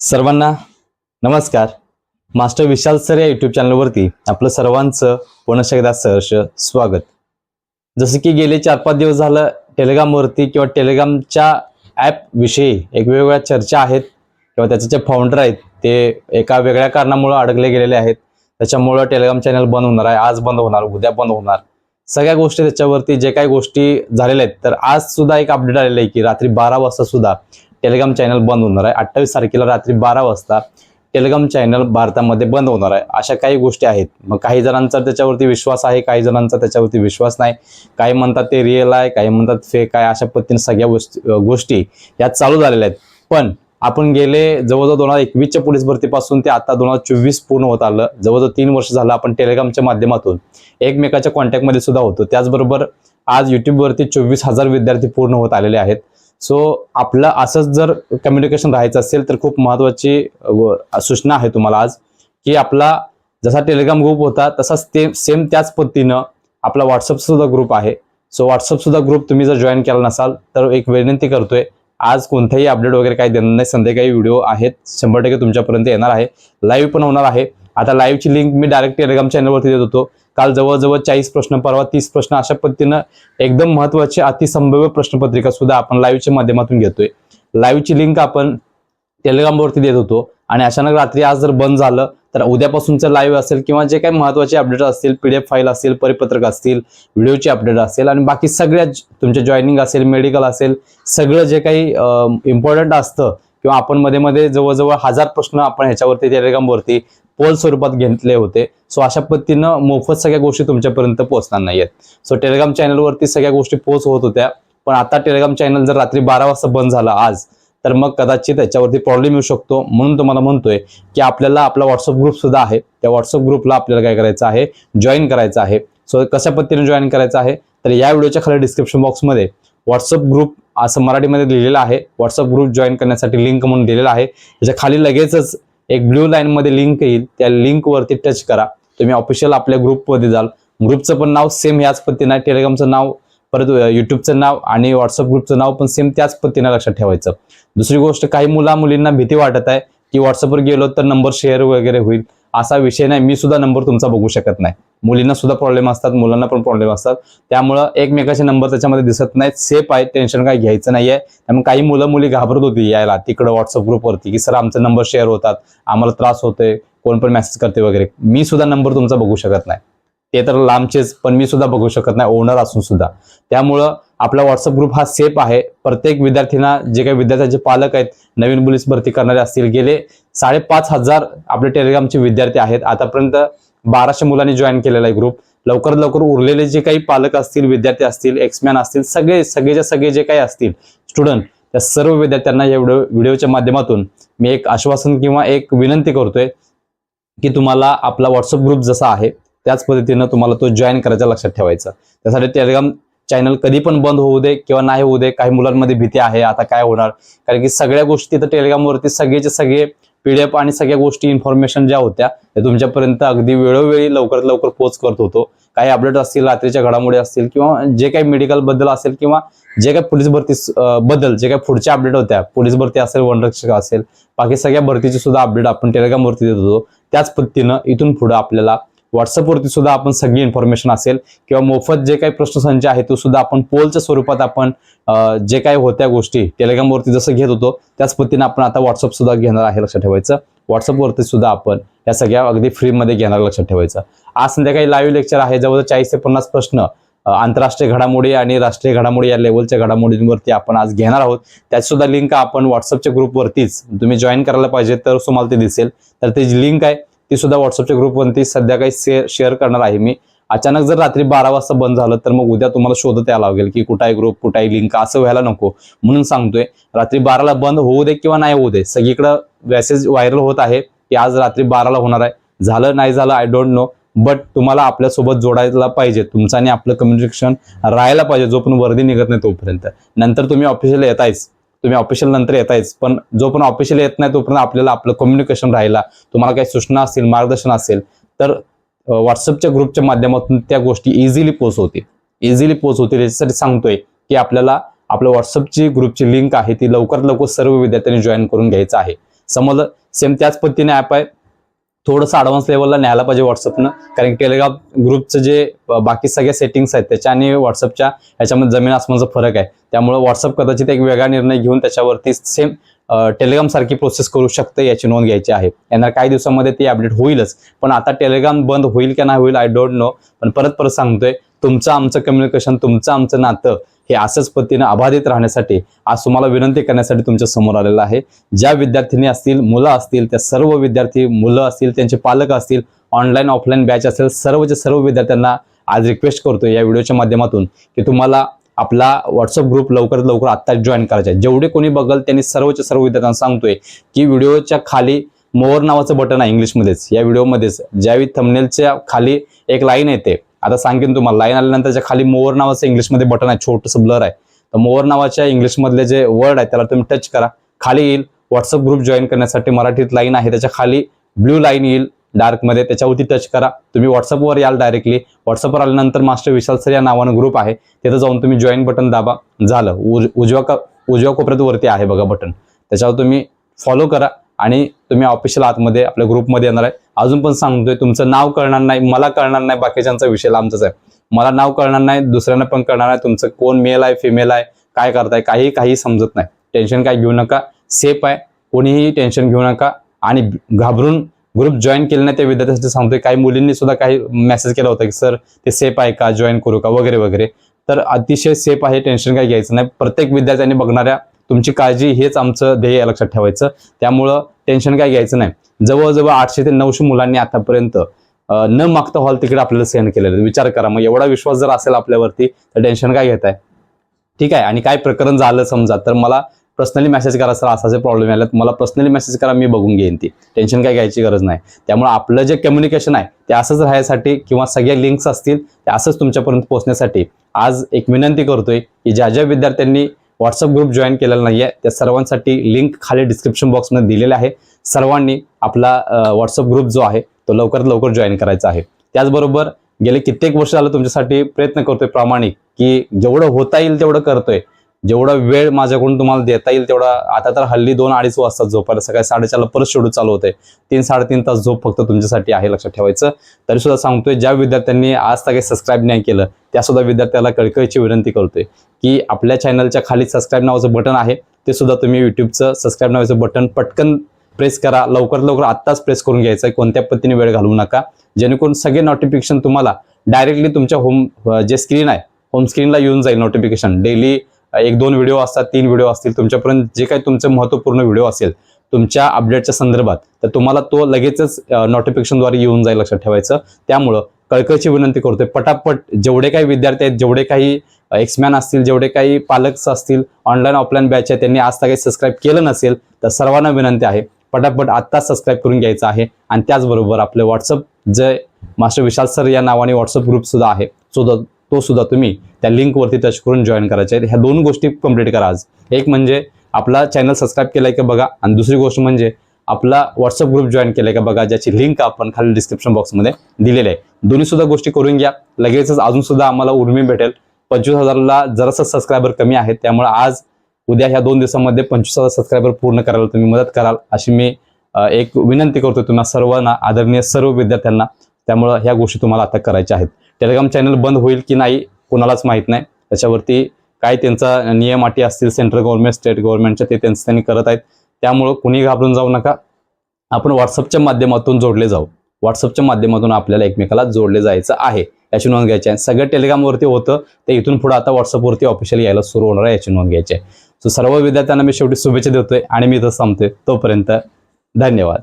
सर्वांना नमस्कार. Master Vishal sir या युट्यूब चॅनलवरती आपलं सर्वांचं पुनश्च एकदा सहर्ष स्वागत. जसं की गेले चार पाच दिवस झालं टेलिग्रामवरती किंवा टेलिग्रामच्या ॲपविषयी एक वेगवेगळ्या चर्चा आहेत किंवा त्याचे जे फाउंडर आहेत ते एका वेगळ्या कारणामुळं अडकले गेलेले आहेत. त्याच्यामुळं टेलिग्राम चॅनल बंद होणार आहे आज बंद होणार उद्या बंद होणार. सगळ्या गोष्टी त्याच्यावरती जे काही गोष्टी झालेल्या आहेत तर आज सुद्धा एक अपडेट आलेलं आहे की रात्री बारा वाजता सुद्धा टेलिग्राम चॅनल बंद होणार आहे. अठ्ठावीस तारखेला रात्री बारा वाजता टेलिग्राम चॅनल भारतामध्ये बंद होणार आहे. अशा काही गोष्टी आहेत. मग काही जणांचा त्याच्यावरती विश्वास आहे काही जणांचा त्याच्यावरती विश्वास नाही. काही म्हणतात ते रिअल आहे काही म्हणतात फेक आहे. अशा पद्धतीने सगळ्या गोष्टी गोष्टी या चालू झालेल्या आहेत. पण आपण गेले जवळजवळ दोन हजार एकवीसच्या पोलीस भरतीपासून ते आता दोन हजार चोवीस पूर्ण होत आलं. जवळजवळ तीन वर्ष झालं आपण टेलिग्रामच्या माध्यमातून एकमेकाच्या कॉन्टॅक्टमध्ये सुद्धा होतो. त्याचबरोबर आज युट्यूबवरती चोवीस हजार विद्यार्थी पूर्ण होत आलेले आहेत. सो आपलं असंच जर कम्युनिकेशन राहायचं असेल तर खूप महत्वाची सूचना आहे तुम्हाला आज की आपला जसा टेलिग्राम ग्रुप होता तसाच ते सेम त्याच पद्धतीनं आपला व्हॉट्सअप सुद्धा ग्रुप आहे. सो व्हॉट्सअप सुद्धा ग्रुप तुम्ही जर जॉईन केला नसाल तर एक विनंती करतोय आज कोणताही अपडेट वगैरे काही देणार नाही संध्याकाळी व्हिडिओ आहेत शंभर टक्के तुमच्यापर्यंत येणार आहे. लाईव्ह पण होणार आहे. आता लाईव्हची लिंक मी डायरेक्ट टेलिग्राम चॅनलवरती देत होतो. काल जवळजवळ चाळीस प्रश्न परवा तीस प्रश्न अशा पद्धतीनं एकदम महत्वाची अतिसंभाव्य प्रश्नपत्रिका सुद्धा आपण लाईव्हच्या माध्यमातून घेतोय. लाईव्हची लिंक आपण टेलिग्रामवरती देत होतो आणि अचानक रात्री आज जर बंद झालं तर उद्यापासूनचं लाईव्ह असेल किंवा जे काही महत्त्वाचे अपडेट असतील पीडीएफ फाईल असतील परिपत्रक असतील व्हिडिओचे अपडेट असेल आणि बाकी सगळ्या तुमच्या तुमचे जॉईनिंग असेल मेडिकल असेल सगळं जे काही इम्पॉर्टंट असतं किंवा आपण मध्ये मध्ये जवळजवळ हजार प्रश्न आपण ह्याच्यावरती टेलिग्रामवरती पोल स्वरूपात घेतले होते. सो अशा पद्धतीनं मोफत सगळ्या गोष्टी तुमच्यापर्यंत पोहोचणार नाहीयेत. सो टेलिग्राम चॅनलवरती सगळ्या गोष्टी पोहोच होत होत्या. पण आता टेलिग्राम चॅनल जर रात्री बारा वाजता बंद झाला आज तर मग कदाचित त्याच्यावरती प्रॉब्लेम येऊ शकतो. म्हणून तुम्हाला म्हणतोय की आपल्याला आपला व्हॉट्सअप ग्रुप सुद्धा आहे. त्या व्हॉट्सअप ग्रुपला आपल्याला काय करायचं आहे? जॉईन करायचं आहे. सो कशा पद्धतीने जॉईन करायचं आहे? तर या व्हिडिओच्या खाली डिस्क्रिप्शन बॉक्समध्ये व्हॉट्सअप ग्रुप असं मराठीमध्ये लिहिलेलं आहे. व्हॉट्सअप ग्रुप जॉईन करण्यासाठी लिंक म्हणून दिलेलं आहे. याच्या खाली लगेचच एक ब्ल्यू लाईनमध्ये लिंक येईल. त्या लिंकवरती टच करा. तुम्ही ऑफिशियल आपल्या ग्रुपमध्ये जाल. ग्रुपचं पण नाव सेम याच पद्धतीनं आहे. टेलिग्रामचं नाव परत युट्यूबचं नाव आणि व्हॉट्सअप ग्रुपचं नाव पण सेम त्याच पद्धतीनं लक्षात ठेवायचं. दुसरी गोष्ट काही मुला मुलींना भीती वाटत आहे की व्हॉट्सअपवर गेलो तर नंबर शेअर वगैरे होईल. असा विषय नाही. मी सुद्धा नंबर तुमचा बघू शकत नाही. मुलींना सुद्धा प्रॉब्लेम असतात मुलांना पण प्रॉब्लेम असतात. त्यामुळं एकमेकाचे नंबर त्याच्यामध्ये दिसत नाहीत. सेफ आहे टेन्शन काही घ्यायचं नाहीये. त्यामुळे काही मुलं मुली घाबरत होती यायला. तिकडं व्हॉट्सअप ग्रुपवरती की सर आमचे नंबर शेअर होतात. आम्हाला त्रास होतोय. कोण पण मेसेज करते वगैरे. मी सुद्धा नंबर तुमचा बघू शकत नाही. ते तर लांबचेच पण मी सुद्धा बघू शकत नाही. ओनर असून सुद्धा. त्यामुळं आपला व्हॉट्सअप ग्रुप हा सेफ आहे. प्रत्येक विद्यार्थ्यांना जे काही विद्यार्थ्यांचे पालक आहेत नवीन पोलीस भरती करणारे असतील गेले साडेपाच हजार आपले टेलिग्रामचे विद्यार्थी आहेत. आतापर्यंत बाराशे मुलांनी जॉईन केलेला आहे ग्रुप लवकरात लवकर उरलेले जे काही पालक असतील विद्यार्थी असतील एक्समॅन असतील सगळे सगळेच्या सगळे जे काही असतील स्टुडंट त्या सर्व विद्यार्थ्यांना या व्हिडिओ व्हिडिओच्या माध्यमातून मी एक आश्वासन किंवा एक विनंती करतोय की तुम्हाला आपला व्हॉट्सअप ग्रुप जसा आहे त्याच पद्धतीनं तुम्हाला तो जॉईन करायचा लक्षात ठेवायचा. त्यासाठी टेलिग्राम चॅनल कधी पण बंद होऊ दे किंवा नाही होऊ दे काही मुलांमध्ये भीती आहे आता काय होणार? कारण की सगळ्या गोष्टी तर टेलिग्रामवरती सगळेचे सगळे पीडीएफ आणि सगळ्या गोष्टी इन्फॉर्मेशन ज्या होत्या त्या तुमच्यापर्यंत अगदी वेळोवेळी लवकरात लवकर पोच करत होतो. काही अपडेट असतील रात्रीच्या घडामोडी असतील किंवा जे काही मेडिकलबद्दल असेल किंवा जे काही पोलीस भरती बद्दल जे काही पुढच्या अपडेट होत्या पोलीस भरती असेल वनरक्षक असेल बाकी सगळ्या भरतीची सुद्धा अपडेट आपण टेलिग्रामवरती देत होतो. त्याच पद्धतीनं इथून पुढे आपल्याला व्हॉट्सअपवरती सुद्धा आपण सगळी इन्फॉर्मेशन असेल. किंवा मोफत जे काही प्रश्नसंच आहे तो सुद्धा आपण पोलच्या स्वरूपात आपण जे काही होत्या गोष्टी टेलिग्रामवरती जसं घेत होतो त्याच पद्धतीने आपण आता व्हॉट्सअप सुद्धा घेणार आहे लक्षात ठेवायचं. व्हॉट्सअपवरती सुद्धा आपण या सगळ्या अगदी फ्रीमध्ये घेणार लक्षात ठेवायचं. आज संध्याकाळी लाईव्ह लेक्चर आहे जवळ चाळीस ते पन्नास प्रश्न आंतरराष्ट्रीय घडामोडी आणि राष्ट्रीय घडामोडी या लेवलच्या घडामोडींवरती आपण आज घेणार आहोत. त्याची सुद्धा लिंक आपण व्हॉट्सअपच्या ग्रुपवरतीच तुम्ही जॉईन करायला पाहिजे तर तुम्हाला ते दिसेल. तर त्याची लिंक आहे ती सुद्धा व्हॉट्सअपच्या ग्रुपवरती सध्या काही शे शेअर करणार आहे मी. अचानक जर रात्री बारा वाजता बंद झालं तर मग उद्या तुम्हाला शोधत यायला लागेल की कुठाही ग्रुप कुठाही लिंक असं व्हायला नको. म्हणून सांगतोय रात्री बाराला बंद होऊ दे किंवा नाही होऊ दे सगळीकडं मेसेज व्हायरल होत आहे की आज रात्री बाराला होणार आहे. झालं नाही झालं आय डोंट नो बट तुम्हाला आपल्यासोबत जोडायला पाहिजे. तुमचं आणि आपलं कम्युनिकेशन राहायला पाहिजे जो पण वर्दी निघत नाही तोपर्यंत. नंतर तुम्ही ऑफिशियल येतायच. तुम्ही ऑफिशियल नंतर येतायच पण जो पण ऑफिशियल येत नाही तोपर्यंत आपल्याला आपलं कम्युनिकेशन राहिला तुम्हाला काही सूचना असतील मार्गदर्शन असेल तर व्हॉट्सअपच्या ग्रुपच्या माध्यमातून त्या गोष्टी इझिली पोच होतील. इझिली पोच होतील. याच्यासाठी सांगतोय की आपल्याला आपलं व्हॉट्सअपची ग्रुपची लिंक आहे ती लवकरात लवकर सर्व विद्यार्थ्यांनी जॉईन करून घ्यायचं आहे. समजलं? सेम त्याच पद्धतीने ॲप आहे. थोडंसं ॲडव्हान्स लेवलला न्यायला पाहिजे व्हॉट्सअपनं. कारण की टेलिग्राम ग्रुपचं जे बाकी सगळ्या सेटिंग्स आहेत त्याच्या आणि व्हॉट्सअपच्या याच्यामध्ये जमीन आसमानचा फरक आहे. त्यामुळे व्हॉट्सअप कदाचित एक वेगळा निर्णय घेऊन त्याच्यावरती सेम टेलिग्राम सारखी प्रोसेस करू शकते याची नोंद घ्यायची आहे. येणार काही दिवसामध्ये ती अपडेट होईलच. पण आता टेलिग्राम बंद होईल की नाही होईल आय डोंट नो पण परत परत सांगतोय तुमचं आमचं कम्युनिकेशन तुमचं आमचं नातं हे असंच पद्धतीनं अबाधित राहण्यासाठी आज तुम्हाला विनंती करण्यासाठी तुमच्यासमोर आलेलं आहे. ज्या विद्यार्थिनी असतील मुलं असतील त्या सर्व विद्यार्थी मुलं असतील त्यांचे पालक असतील ऑनलाईन ऑफलाईन बॅच असेल सर्वच्या सर्व विद्यार्थ्यांना आज रिक्वेस्ट करतो या व्हिडिओच्या माध्यमातून की तुम्हाला आपला व्हॉट्सअप ग्रुप लवकरात लवकर आत्ता जॉईन करायचा आहे. जेवढे कोणी बघल त्यांनी सर्वच्या सर्व विद्यार्थ्यांना सांगतोय की व्हिडिओच्या खाली मोर नावाचं बटन आहे इंग्लिशमध्येच. या व्हिडिओमध्येच ज्यावेळी थमनेलच्या खाली एक लाईन येते आता सांगेन तुम्हाला लाईन आल्यानंतरच्या खाली मोर नावाचं इंग्लिशमध्ये बटन आहे छोटंसं ब्लर आहे. तर मोर नावाच्या इंग्लिशमधले जे वर्ड आहे त्याला तुम्ही टच करा. खाली येईल व्हॉट्सअप ग्रुप जॉईन करण्यासाठी मराठीत लाईन आहे त्याच्याखाली ब्ल्यू लाईन येईल डार्कमध्ये त्याच्यावरती टच करा. तुम्ही व्हॉट्सअपवर याल डायरेक्टली व्हॉट्सअपवर आल्यानंतर मास्टर विशाल सर या नावानं ग्रुप आहे. तिथं जाऊन तुम्ही जॉईन बटन दाबा. झालं. उज- उजव्या का उजव्या कोपऱ्यात वरती आहे बघा बटन त्याच्यावर तुम्ही फॉलो करा. आणि तुम्ही ऑफिशियल आतमध्ये आपल्या ग्रुपमध्ये येणार आहे. अजून पण सांगतोय तुमचं नाव कळणार नाही मला कळणार नाही बाकीच्यांचा विषय आमचाच आहे. मला नाव कळणार नाही दुसऱ्यांना पण कळणार नाही तुमचं कोण मेल आहे फिमेल आहे काय करताय काही काही समजत नाही. टेन्शन काय घेऊ नका सेफ आहे कोणीही टेन्शन घेऊ नका आणि घाबरून ग्रुप जॉईन केले नाही त्या विद्यार्थ्यांसाठी सांगतोय. काही मुलींनी सुद्धा काही मेसेज केला होता की सर ते सेफ आहे का? जॉईन करू का? वगैरे वगैरे. तर अतिशय सेफ आहे टेन्शन काही घ्यायचं नाही. प्रत्येक विद्यार्थ्यांनी बघणाऱ्या तुमची काळजी हेच आमचं ध्येय लक्षात ठेवायचं. त्यामुळं टेन्शन काय घ्यायचं नाही. जवळजवळ आठशे ते नऊशे मुलांनी आतापर्यंत न मागता हॉल तिकीट आपल्याला सेंड केलेलं विचार करा. मग एवढा विश्वास जर असेल आपल्यावरती तर टेन्शन काय घेताय? ठीक आहे. आणि काय प्रकरण झालं समजा तर मला पर्सनली मेसेज करा सर असाचे प्रॉब्लेम आला मला पर्सनली मेसेज करा मी बघून घेईन ती. टेन्शन काय घ्यायची गरज नाही. त्यामुळे आपलं जे कम्युनिकेशन आहे ते असंच राहण्यासाठी किंवा सगळ्या लिंक्स असतील ते असंच तुमच्यापर्यंत पोहोचण्यासाठी आज एक विनंती करतोय की ज्या ज्या विद्यार्थ्यांनी व्हॉट्सअप ग्रुप जॉईन केलेला नाहीये. त्या सर्वांसाठी लिंक खाली डिस्क्रिप्शन बॉक्समध्ये दिलेले आहे. सर्वांनी आपला व्हॉट्सअप ग्रुप जो आहे तो लवकरात लवकर जॉईन करायचा आहे. त्याचबरोबर गेले कित्येक वर्ष झालं तुमच्यासाठी प्रयत्न करतोय प्रामाणिक की जेवढं होता येईल तेवढं करतोय. जेवढा वेळ माझ्याकडून तुम्हाला देता येईल तेवढा आता तर हल्ली दोन अडीच वाजता झोपायला सकाळी साडेचारला परत शेड्यूल चालू होते तीन साडेतीन तास झोप फक्त तुमच्यासाठी आहे लक्षात ठेवायचं. तरी सुद्धा सांगतोय ज्या विद्यार्थ्यांनी आज काही सबस्क्राईब नाही केलं त्या सुद्धा विद्यार्थ्याला कळकळीची विनंती करतोय की आपल्या चॅनलच्या खाली सबस्क्राईब नावाचं बटन आहे ते सुद्धा तुम्ही युट्यूबचं सबस्क्राईब नावाचं बटन पटकन प्रेस करा. लवकरात लवकर आत्ताच प्रेस करून घ्यायचं आहे कोणत्या पद्धतीने वेळ घालवू नका. जेणेकरून सगळे नोटिफिकेशन तुम्हाला डायरेक्टली तुमच्या होम जे स्क्रीन आहे होम स्क्रीनला येऊन जाईल नोटिफिकेशन डेली एक दोन व्हिडिओ असतात तीन व्हिडिओ असतील तुमच्यापर्यंत जे काही तुमचं महत्त्वपूर्ण व्हिडिओ असेल तुमच्या अपडेटच्या संदर्भात तर तुम्हाला तो लगेचच नोटिफिकेशनद्वारे येऊन जाईल लक्षात ठेवायचं. त्यामुळं कळकळीची विनंती करतोय पटापट जेवढे काही विद्यार्थी आहेत जेवढे काही एक्समॅन असतील जेवढे काही पालक असतील ऑनलाईन ऑफलाईन बॅच आहे त्यांनी आज काही सबस्क्राईब केलं नसेल तर सर्वांना विनंती आहे पटापट आत्ताच सबस्क्राईब करून घ्यायचं आहे. आणि त्याचबरोबर आपले व्हॉट्सअप जे मास्टर विशाल सर या नावाने व्हॉट्सअप ग्रुप सुद्धा आहे. सो तो सुद्धा तुम्ही त्या लिंकवरती टच करून जॉईन करायचे आहेत ह्या दोन गोष्टी कंप्लीट करा आज. एक म्हणजे आपला चॅनल सबस्क्राईब केलाय का बघा? आणि दुसरी गोष्ट म्हणजे आपला व्हॉट्सअप ग्रुप जॉईन केलाय का बघा? ज्याची लिंक आपण खाली डिस्क्रिप्शन बॉक्समध्ये दिलेली आहे. दोन्ही सुद्धा गोष्टी करून घ्या. लगेचच अजून सुद्धा आम्हाला उर्मी भेटेल. पंचवीस हजारला जरासं सबस्क्रायबर कमी आहेत. त्यामुळे आज उद्या ह्या दोन दिवसामध्ये पंचवीस हजार सबस्क्रायबर पूर्ण करायला तुम्ही मदत कराल. अशी मी एक विनंती करतो तुम्हाला सर्वांना आदरणीय सर्व विद्यार्थ्यांना. त्यामुळं ह्या गोष्टी तुम्हाला आता करायच्या आहेत. टेलिग्राम चॅनल बंद होईल की नाही कोणालाच माहीत नाही. त्याच्यावरती काय त्यांचा नियम अटी असतील सेंट्रल गव्हर्नमेंट स्टेट गव्हर्नमेंटच्या ते त्यांचं त्यांनी करत आहेत. त्यामुळं कुणी घाबरून जाऊ नका. आपण व्हॉट्सअपच्या माध्यमातून जोडले जाऊ. व्हॉट्सअपच्या माध्यमातून आपल्याला एकमेकाला जोडले जायचं आहे. याची नोंद घ्यायची आहे. सगळं टेलिग्रामवरती होतं. ते इथून पुढे आता व्हॉट्सअपवरती ऑफिशियल यायला सुरू होणार आहे याची नोंद घ्यायची आहे. सो सर्व विद्यार्थ्यांना मी शेवटी शुभेच्छा देतोय आणि मी इथं थांबतोय तोपर्यंत धन्यवाद.